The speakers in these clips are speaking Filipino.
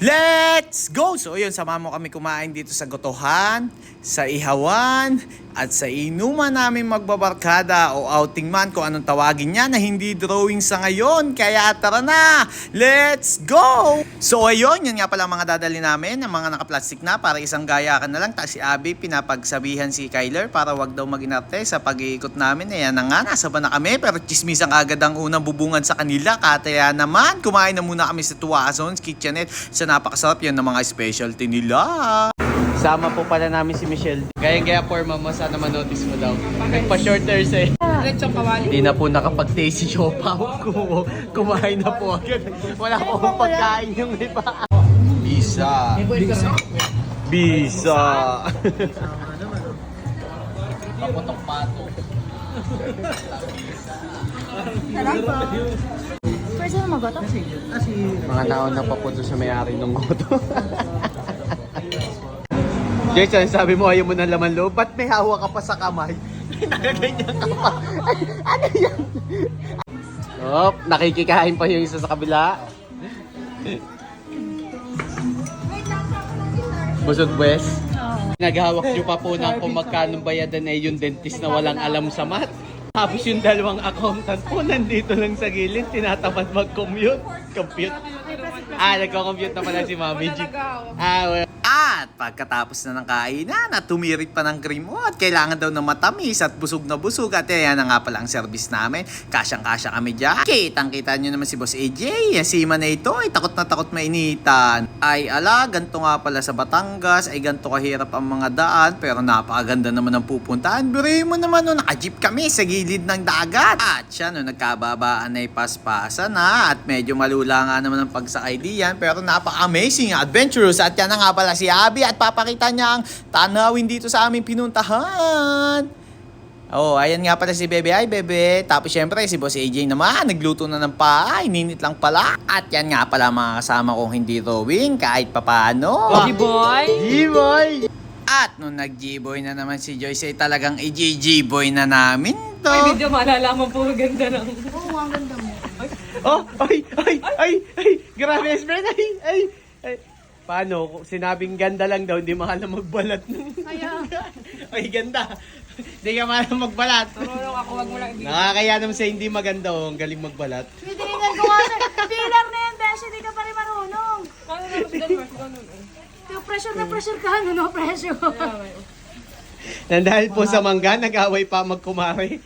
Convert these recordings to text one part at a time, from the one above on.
Let's go! So yun, sama mo kami kumain dito sa Gotohan, sa Ihawan, at sa inuman namin magbabarkada o outing man kung anong tawagin niya na hindi drawing sa ngayon. Kaya tara na! Let's go! So ayun, yun nga pala mga dadali namin, ang mga nakaplastic na para isang gaya ka na lang. Tapos si Abby pinapagsabihan si Kyler para wag daw mag-inarte sa pag-iikot namin. Ayan na nga, nasa ba na kami pero chismisan agad ang unang bubungan sa kanila. Kaya naman, kumain na muna kami sa Tuwason's Kitchenette sa napakasarap yan ng mga specialty nila. Sama po pala namin si Michelle. Gaya-gaya forma mo, sana manotice mo daw. Nagpa-short hairs eh. Kawali. Hindi na po nakapag-taste si Chopa. Kum- Kumain na po agad. Wala po akong pagkain yung iba. Bisa. Bisa. Bisa. Paputok-pato. First ano magoto? Mga nauna pa po doon sa may-ari ng goto. Jason, sabi mo ayaw mo ng laman loob. Ba't may hawak ka pa sa kamay? Nagaganyan ka pa. Ano yan? Oh, nakikikain pa yung isa sa kabila. Busog Wes. Naghawak niyo pa po na kung magkano bayadan ay yung dentist na walang alam sa math. Tapos yung dalawang accountant po nandito lang sa gilid, tinatamad mag-commute. Compute. Ah, nagko-compute na pala si Mami G. Ah, well. At pagkatapos na ng kainan at tumirik pa ng cream mo at kailangan daw na matamis at busog na busog at yan na nga pala ang service namin. Kasyang-kasya kami dyan. Kitang-kita nyo naman si Boss AJ. Yan si Ima na ito ay takot na takot mainitan. Ay ala, ganito nga pala sa Batangas ay ganito kahirap ang mga daan pero napakaganda naman ang pupuntahan. Biro mo naman no, naka-jeep kami sa gilid ng dagat. At siya no, nagkababaan ay paspasan na at medyo malula nga naman ang pagsakay diyan pero napaka-amazing, adventurous at yan na nga pala si Abby at papakita niya ang tanawin dito sa aming pinuntahan. Oh, ayan nga pala si Bebe. Ay, Bebe. Tapos syempre si Boss AJ naman, nagluto na ng paay. Ninit lang pala. At yan nga pala mga kasama kong hindi rowing kahit papano. boy. G-boy! At nung nag-G-boy na naman si Joyce ay talagang i-G-boy na namin to. May video malalaman po ganda ng... Oo, ang ganda mo. Oh, ay, ay, ay, ay, grabe, friend, ay, ay, ay. Paano? Kung Sinabing ganda lang daw, hindi mahal na magbalat. Kaya, ay, ganda. Hindi ka mahal na magbalat. Turulong ako, wag mo lang ibig. Nakakaya naman sa hindi maganda, oh, ang galing magbalat. tinitingnan ko nga sa pillar na yan, Besh, hindi ka pa rin marunong. Paano na mas ganun, ganun eh. Yung pressure na pressure ka, ano, no pressure. Nang dahil po sa mangga, nag-away pa magkumare.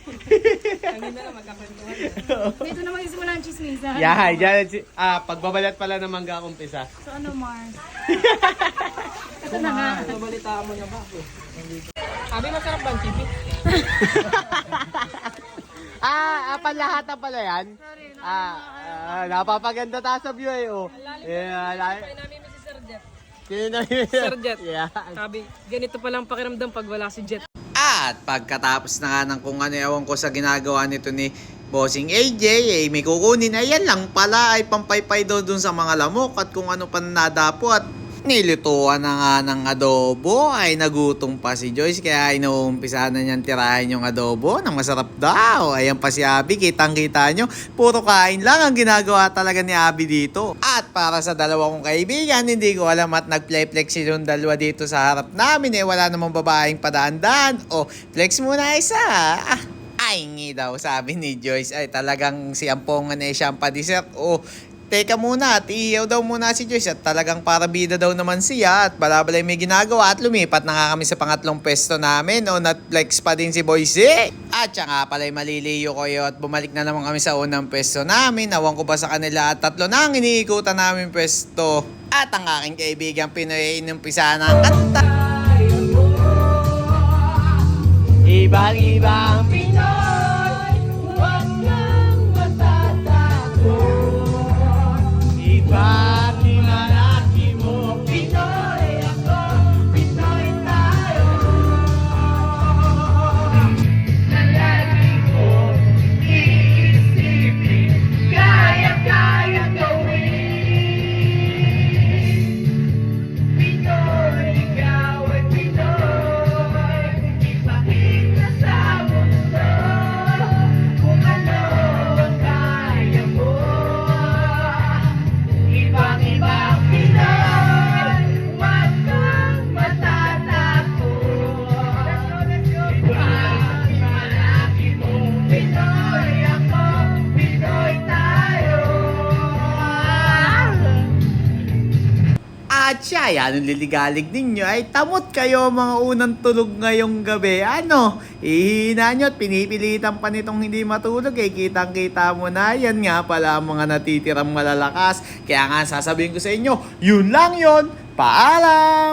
Kanina na magkakwentuhan. Dito na magsisimula ang chismisan. Yahay, dyan, ah, pagbabalat pala ng mangga umpisa. So ano, Mars? Ito na nga. Nabalitaan mo na ba? Sabi masarap ba ang chibi? Ah, ah panlahatan pala yan? Ah, ah, napapaganda ta sa view eh, oh. Yeah, Jet. Sino na Sir Jet. Yeah. Sabi, ganito palang pakiramdam pag wala si Jet. At pagkatapos na nga ng kung ano ewan ko sa ginagawa nito ni Bossing AJ, eh, may kukunin na yan lang pala ay pampaypay daw dun sa mga lamok at kung ano pa nadapo at nilituan na nga ng adobo ay nagutong pa si Joyce kaya inuumpisa na niyang tirahin yung adobo na masarap daw. Ayan pa si Abby, kitang kita nyo, puro kain lang ang ginagawa talaga ni Abby dito. At para sa dalawa kong kaibigan, hindi ko alam at nag-play-flex yung dalawa dito sa harap namin eh wala namang babaeng padaan-daan. O, flex muna isa. Ah, ay ngi daw sabi ni Joyce ay talagang si Ampongan eh siyang pa-dessert. O, teka muna at iyaw daw muna si Joyce at talagang para bida daw naman siya at balabalay may ginagawa at lumipat na nga kami sa pangatlong pwesto namin o nat-flex pa din si Boyce. At siya nga pala'y maliliyo ko at bumalik na naman kami sa unang pwesto namin. Awan ko ba sa kanila at tatlo na ang iniikutan namin pwesto. At ang aking kaibigan Pinoy inumpisa ng kanta. Ibang-ibang At siya, ang liligalig ninyo ay tamot kayo mga unang tulog ngayong gabi. Ano? Ihina nyo at pinipilitan pa nitong hindi matulog eh. Kitang kita mo na yan nga pala mga natitirang malalakas. Kaya nga sasabihin ko sa inyo, yun lang yon Paalam!